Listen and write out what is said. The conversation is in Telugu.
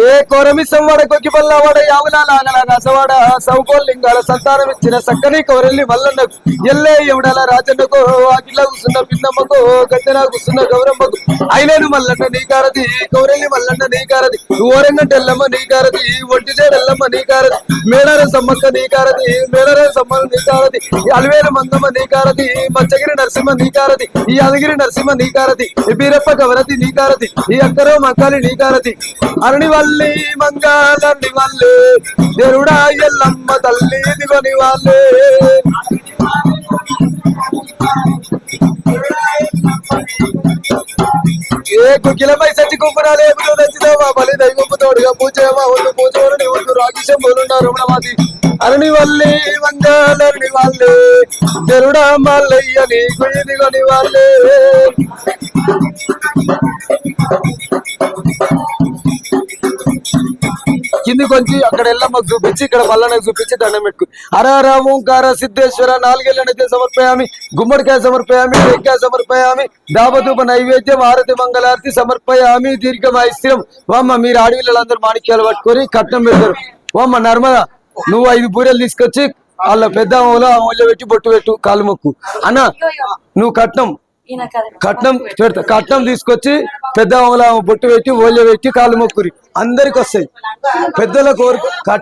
ఏ కొరమిసం వాడ కొక్కిపల్ల వాడ యావలాల ఆగల రసవాడ సౌకోలింగాల సంతానం ఇచ్చిన సక్కని కౌరెల్లి మల్లన్నకు ఎల్లే ఎవడల రాజన్నకు వాకిలా కూసున్న గద్దెన కూసున్న గౌరమ్మకు అయిలేను మల్లన్న నీ కారది గౌరెల్లి మల్లన్న నీ నీకారది ఓరంగంటెల్లమ్మ నీకారది ఒంటి నీ కారది మేడర సమ్మక్క నీ నీకారది మేడర సమ్మ నీకారది అలివేలు మందమ్మ నీ కారది మచ్చగిరి నరసింహ నీ కారది ఈ అదగిరి నరసింహ నీకారది ఈ బీరప్ప గవరతి నీ కారది ఈ అక్కరో మంకాలి నీకారది అరణి వల్లి మంగాలని వల్లే దేవుడా ఎల్లమ్మ తల్లి దివని వాళ్ళే ఏ కుకిలమై సచ్చి కుమ్మరాలే ఏమిటో నచ్చినావా బలి దైవపు తోడుగా పూజేవా? ఒళ్ళు పూజవరు నీ ఒళ్ళు రాగిషం బోలున్నారు రమణమాది అరణి వల్లి మంగాలని వాళ్ళే. తెరుడా మల్లయ్య నీకు ఇదిగని వాళ్ళే. కిందికి వచ్చి అక్కడ ఎల్లమ్మకు చూపించి ఇక్కడ మల్లన్నకు చూపించి దండం పెట్టుకు. హర ఓంకార సిద్ధేశ్వర నాలుగేళ్ళనైతే సమర్పయామి. గుమ్మడికాయ సమర్పయామి వెంకాయ సమర్పయామి. దాబదూప నైవేద్యం ఆరతి మంగళారతి సమర్పయామి. దీర్ఘమైశ్రం వామ్మ మీరు ఆడవిళ్ళందరూ మాణిక్యాలు పట్టుకొని కట్నం పెడతారు. వామ్మ నర్మద నువ్వు ఐదు బూరెలు తీసుకొచ్చి వాళ్ళ పెద్ద అమూల్య పెట్టి బొట్టు పెట్టు కాలు మొక్కు. అన్న నువ్వు కట్నం కట్నం పెడతా. కట్నం తీసుకొచ్చి పెద్ద బొట్టు పెట్టి ఓళ్ళ పెట్టి కాళ్ళు మొక్కురి అందరికి వస్తాయి. పెద్దల కోరిక